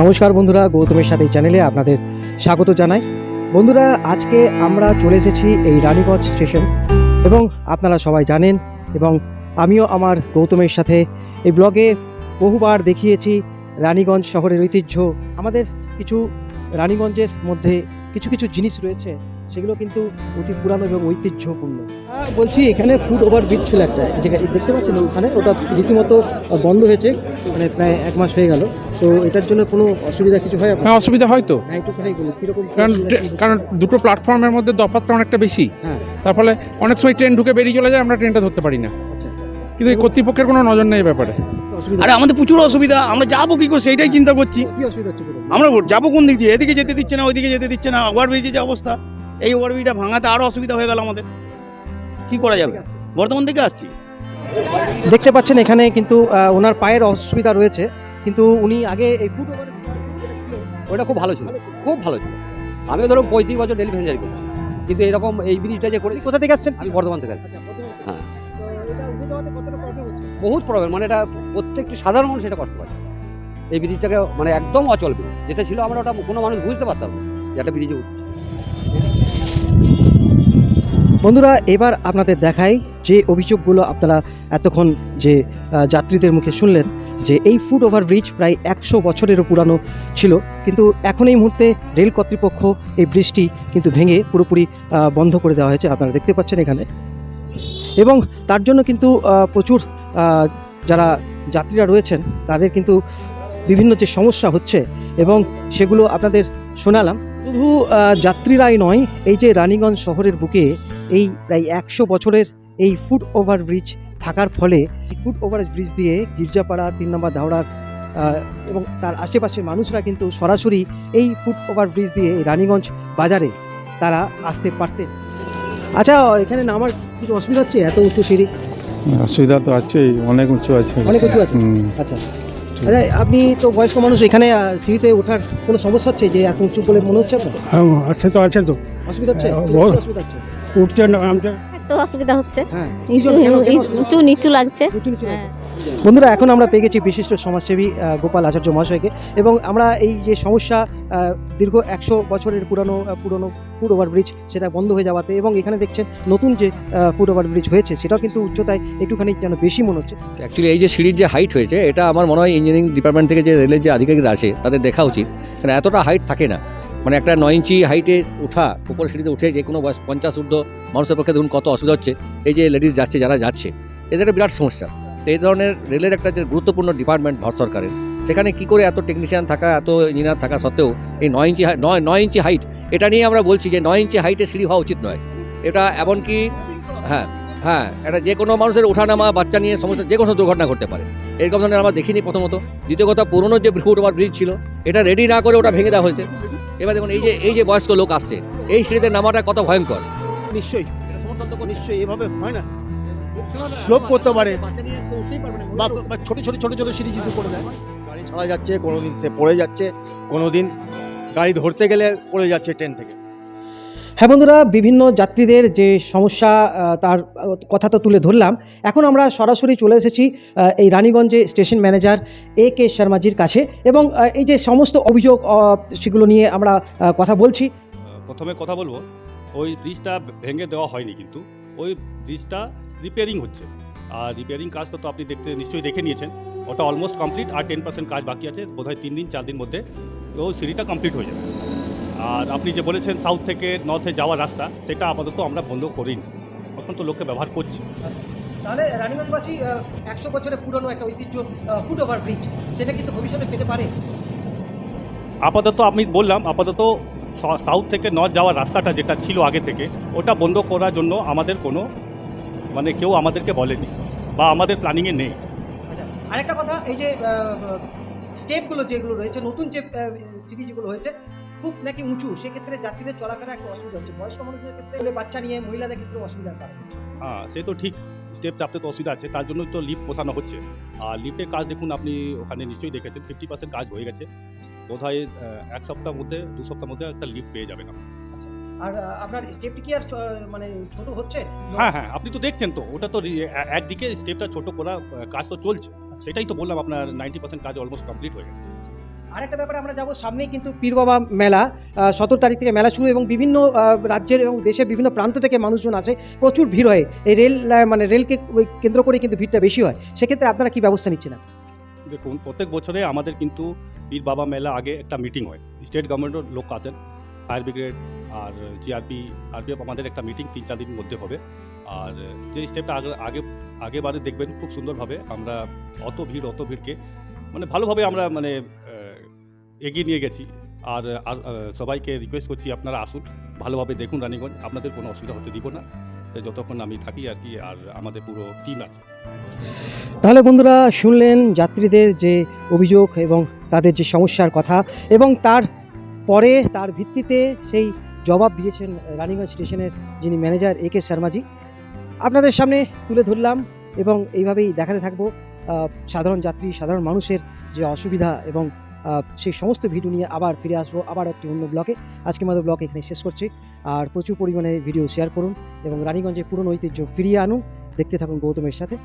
নমস্কার বন্ধুরা, গৌতমের সাথে চ্যানেলে আপনাদের স্বাগত জানাই। বন্ধুরা, আজকে আমরা চলে এসেছি এই রানীগঞ্জ স্টেশন এবং আপনারা সবাই জানেন এবং আমিও আমার গৌতমের সাথে এই ব্লগে বহুবার দেখিয়েছি রানীগঞ্জ শহরের ঐতিহ্য। আমাদের কিছু রানীগঞ্জের মধ্যে কিছু কিছু জিনিস রয়েছে সেগুলো কিন্তু অতি পুরানো এবং ঐতিহ্যপূর্ণ। বলছি এখানে ফুড ওভার ব্রিজ ছিল একটা। এই জায়গায় দেখতে পাচ্ছেন ওখানে? ওটা রীতিমতো বন্ধ হয়েছে মানে প্রায় এক মাস হয়ে গেল। তো এটার জন্য কোনো অসুবিধা কিছু হয় হ্যাঁ অসুবিধা হয় তো। হ্যাঁ কারণ? কারণ দুটো প্ল্যাটফর্মের মধ্যে তফাৎটা অনেকটা বেশি। হ্যাঁ। তার ফলে অনেক সময় ট্রেন ঢুকে বেরিয়ে চলে যায় আমরা ট্রেনটা ধরতে পারি না। আচ্ছা। কিন্তু এই কর্তৃপক্ষের কোনো নজর নেই ব্যাপারে। অসুবিধা। আরে আমাদের প্রচুর অসুবিধা। আমরা যাব কি করে? সেইটাই চিন্তা করছি। কি অসুবিধা হচ্ছে বলুন? আমরা যাব কোন দিক দিয়ে? এদিকে যেতে দিচ্ছে না ওইদিকে যেতে দিচ্ছে না। ওভার ওভারব্রিজের যে অবস্থা। এই ওভারব্রিজটা ভাঙাতে আরও অসুবিধা হয়ে গেল আমাদের। কি করা যাবে? বর্তমান থেকে আসছি। দেখতে পাচ্ছেন এখানে কিন্তু ওনার পায়ের অসুবিধা রয়েছে কিন্তু উনি আগে এই ওভার ওটা খুব ভালো ছিল। খুব ভালো ছিল। আমি ধরো পঁয়ত্রিশ বছর ডেলি ভেঞ্জারি করছি কিন্তু এরকম এই ব্রিজটা যে করে কোথা থেকে আসছেন? আমি বর্ধমান থেকে আসছি। হ্যাঁ। বহুত প্রবলেম মানে এটা প্রত্যেকটি সাধারণ মানুষ এটা কষ্ট পাচ্ছে এই ব্রিজটাকে মানে একদম অচল ব্রিজ। যেটা ছিল আমরা ওটা কোনো মানুষ বুঝতে পারতাম না যে একটা ব্রিজে উঠছে। বন্ধুরা, এবার আপনাদের দেখাই যে অভিযোগগুলো আপনারা এতক্ষণ যে যাত্রীদের মুখে শুনলেন যে, এই ফুট ওভার ব্রিজ প্রায় একশো বছরেরও পুরানো ছিল। কিন্তু এখন এই মুহূর্তে রেল কর্তৃপক্ষ এই ব্রিজটি কিন্তু ভেঙে পুরোপুরি বন্ধ করে দেওয়া হয়েছে। আপনারা দেখতে পাচ্ছেন এখানে। এবং তার জন্য কিন্তু প্রচুর যারা যাত্রীরা রয়েছেন, তাদের কিন্তু বিভিন্ন যে সমস্যা হচ্ছে এবং সেগুলো আপনাদের শোনালাম। শুধু যাত্রীরাই নয়, এই যে রানীগঞ্জ শহরের বুকে এই প্রায় একশো বছরের এই ফুট ওভার ব্রিজ থাকার ফলে ফুট ওভার ব্রিজ দিয়ে গির্জাপাড়া তিন নম্বর দাওড়া এবং তার আশেপাশের মানুষরা কিন্তু সরাসরি এই ফুট ওভার ব্রিজ দিয়ে এই রানীগঞ্জ বাজারে তারা আসতে পারতেন। আচ্ছা এখানে নামার কিছু অসুবিধা হচ্ছে? এত উঁচু সিঁড়ি? অসুবিধা তো আছে অনেক উঁচু আছে। অনেক উঁচু আছে? আচ্ছা। আচ্ছা আপনি তো বয়স্ক মানুষ এখানে সিঁড়িতে ওঠার কোনো সমস্যা হচ্ছে যে এত উঁচু বলে মনে হচ্ছে আপনার? হ্যাঁ আছে তো আছে তো। অসুবিধা হচ্ছে? হ্যাঁ। অসুবিধা হচ্ছে? উঠছে না নামছে। একটু অসুবিধা হচ্ছে। হ্যাঁ। নিচু? উঁচু লাগছে। উঁচু হ্যাঁ। বন্ধুরা এখন আমরা পেয়ে গেছি বিশিষ্ট সমাজসেবী গোপাল আচার্য মহাশয়কে এবং আমরা এই যে সমস্যা আহ, দীর্ঘ একশো বছরের পুরানো পুরনো ফুট ওভার ব্রিজ সেটা বন্ধ হয়ে যাওয়াতে এবং এখানে দেখছেন নতুন যে ফুট ওভার ব্রিজ হয়েছে সেটাও কিন্তু উচ্চতায় একটুখানি যেন বেশি মনে হচ্ছে। অ্যাকচুয়ালি এই যে সিঁড়ির যে হাইট হয়েছে এটা আমার মনে হয় ইঞ্জিনিয়ারিং ডিপার্টমেন্ট থেকে যে রেলের যে আধিকারিকরা আছে তাদের দেখা উচিত। কারণ এতটা হাইট থাকে না। মানে একটা নয় ইঞ্চি হাইটে ওঠা, উপর সিঁড়িতে উঠে যে কোনো বয়স, পঞ্চাশ ঊর্ধ্ব মানুষের পক্ষে দেখুন কত অসুবিধা হচ্ছে। এই যে লেডিস যাচ্ছে, যারা যাচ্ছে, এদের একটা বিরাট সমস্যা। তো এই ধরনের রেলের একটা যে গুরুত্বপূর্ণ ডিপার্টমেন্ট ভারত সরকারের, সেখানে কি করে এত টেকনিশিয়ান থাকা, এত ইঞ্জিনিয়ার থাকা সত্ত্বেও এই নয় ইঞ্চি নয় নয় ইঞ্চি হাইট এটা নিয়ে আমরা বলছি যে নয় ইঞ্চি হাইটে সিঁড়ি হওয়া উচিত নয়। এটা এমনকি হ্যাঁ হ্যাঁ এটা যে কোনো মানুষের ওঠানামা, বাচ্চা নিয়ে সমস্যা যে কোনো দুর্ঘটনা ঘটতে পারে। এরকম ধরনের আমরা দেখিনি প্রথমত। দ্বিতীয় কথা, পুরনো যে ওভার ব্রিজ ছিল, এটা রেডি না করে ওটা ভেঙে দেওয়া হয়েছে। এবার দেখুন এই যে এই যে বয়স্ক লোক আসছে এই সিঁড়িতে নামাটা কত ভয়ঙ্কর? নিশ্চয়ই। নিশ্চয়ই এভাবে হয় না। স্লোপ করতে পারে। বা ছোট ছোট ছোট ছোট সিঁড়ি যদি করে দেয়। গাড়ি ছাড়া যাচ্ছে কোনোদিন সে পড়ে যাচ্ছে কোনোদিন গাড়ি ধরতে গেলে পড়ে যাচ্ছে ট্রেন থেকে। হ্যাঁ বন্ধুরা, বিভিন্ন যাত্রীদের যে সমস্যা তার কথা তো তুলে ধরলাম। এখন আমরা সরাসরি চলে এসেছি এই রানীগঞ্জে স্টেশন ম্যানেজার এ কে শর্মাজির কাছে এবং এই যে সমস্ত অভিযোগ সেগুলো নিয়ে আমরা কথা বলছি। প্রথমে কথা বলব, ওই ব্রিজটা ভেঙে দেওয়া হয়নি কিন্তু। ওই ব্রিজটা রিপেয়ারিং হচ্ছে। আর রিপেয়ারিং কাজটা তো আপনি দেখতে, নিশ্চয়ই দেখে নিয়েছেন। ওটা অলমোস্ট কমপ্লিট আর টেন পার্সেন্ট কাজ বাকি আছে। বোধহয় তিন দিন, চার দিন মধ্যে ও সিঁড়িটা কমপ্লিট হয়ে যাবে। আর আপনি যে বলেছেন সাউথ থেকে নর্থে যাওয়ার রাস্তা সেটা আপাতত আমরা বন্ধ করিনি। এখন তো লোকে ব্যবহার করছে। তাহলে রানীগঞ্জবাসী একশো বছরের পুরনো একটা ঐতিহ্য ফুট ওভার ব্রিজ সেটা কিন্তু ভবিষ্যতে পেতে পারে? আপাতত আমি বললাম আপাতত সাউথ থেকে নর্থ যাওয়ার রাস্তাটা যেটা ছিল আগে থেকে ওটা বন্ধ করার জন্য আমাদের কোনো মানে কেউ আমাদেরকে বলেনি বা আমাদের প্ল্যানিংয়ে নেই। আচ্ছা। আরেকটা কথা এই যে স্টেপগুলো যেগুলো রয়েছে নতুন যে সিঁড়ি যেগুলো হয়েছে খুব নাকি উঁচু সেক্ষেত্রে যাত্রীদের চলাফেরা একটা অসুবিধা হচ্ছে। বয়স্ক মানুষের ক্ষেত্রে বাচ্চা নিয়ে মহিলাদের ক্ষেত্রে অসুবিধার কারণ হ্যাঁ সে তো ঠিক স্টেপ চাপতে তো অসুবিধা আছে তার জন্য তো লিফট বসানো হচ্ছে। আর লিফটের কাজ দেখুন আপনি ওখানে নিশ্চয়ই দেখেছেন ফিফটি পার্সেন্ট কাজ হয়ে গেছে। বোধহয় এক সপ্তাহের মধ্যে দু সপ্তাহের মধ্যে একটা লিফট পেয়ে যাবেন আপনি। আর আপনার স্টেপটি কি আর মানে ছোট হচ্ছে? হ্যাঁ হ্যাঁ আপনি তো দেখছেন তো ওটা তো একদিকে স্টেপটা ছোট করা কাজ তো চলছে। সেটাই তো বললাম আপনার নাইনটি পার্সেন্ট কাজ অলমোস্ট কমপ্লিট হয়ে গেছে। আরেকটা ব্যাপারে আমরা যাব সামনেই কিন্তু পীর বাবা মেলা সতেরো তারিখ থেকে মেলা শুরু এবং বিভিন্ন রাজ্যের এবং দেশের বিভিন্ন প্রান্ত থেকে মানুষজন আসে। প্রচুর ভিড় হয়। এই রেল মানে রেলকে কেন্দ্র করে কিন্তু ভিড়টা বেশি হয়। সেক্ষেত্রে আপনারা কি ব্যবস্থা নিচ্ছেন দেখুন, প্রত্যেক বছরে আমাদের কিন্তু পীর বাবা মেলা আগে একটা মিটিং হয়। স্টেট গভর্নমেন্টের লোক আসেন ফায়ার ব্রিগেড আর জিআরপি আরপিএফ আমাদের একটা মিটিং তিন চার দিনের মধ্যে হবে। আর যে স্টেপটা আগে আগে, আগেবারে দেখবেন খুব সুন্দরভাবে আমরা অত ভিড়, অত ভিড়কে মানে ভালোভাবে আমরা মানে এগিয়ে নিয়ে গেছি। আর সবাইকে রিকোয়েস্ট করছি আপনারা আসুন, ভালোভাবে দেখুন রানীগঞ্জ। আপনাদের কোনো অসুবিধা হতে দিব না। যতক্ষণ আমি থাকি আর কি, আর আমাদের পুরো টিম আছে। তাহলে বন্ধুরা, শুনলেন যাত্রীদের যে অভিযোগ এবং তাদের যে সমস্যার কথা এবং তার পরে, তার ভিত্তিতে সেই জবাব দিয়েছেন রানীগঞ্জ স্টেশনের যিনি ম্যানেজার এ কে শর্মাজি। আপনাদের সামনে তুলে ধরলাম এবং এইভাবেই দেখাতে থাকব সাধারণ যাত্রী, সাধারণ মানুষের যে অসুবিধা এবং সেই সমস্ত ভিডিও নিয়ে আবার ফিরে আসব আবার একটি অন্য ব্লকে আজকে আমাদের ব্লগ এখানে শেষ করছি। আর প্রচুর পরিমাণে ভিডিও শেয়ার করুন এবং রানীগঞ্জের পুরনো ঐতিহ্য ফিরিয়ে আনুন। দেখতে থাকুন গৌতমের সাথে।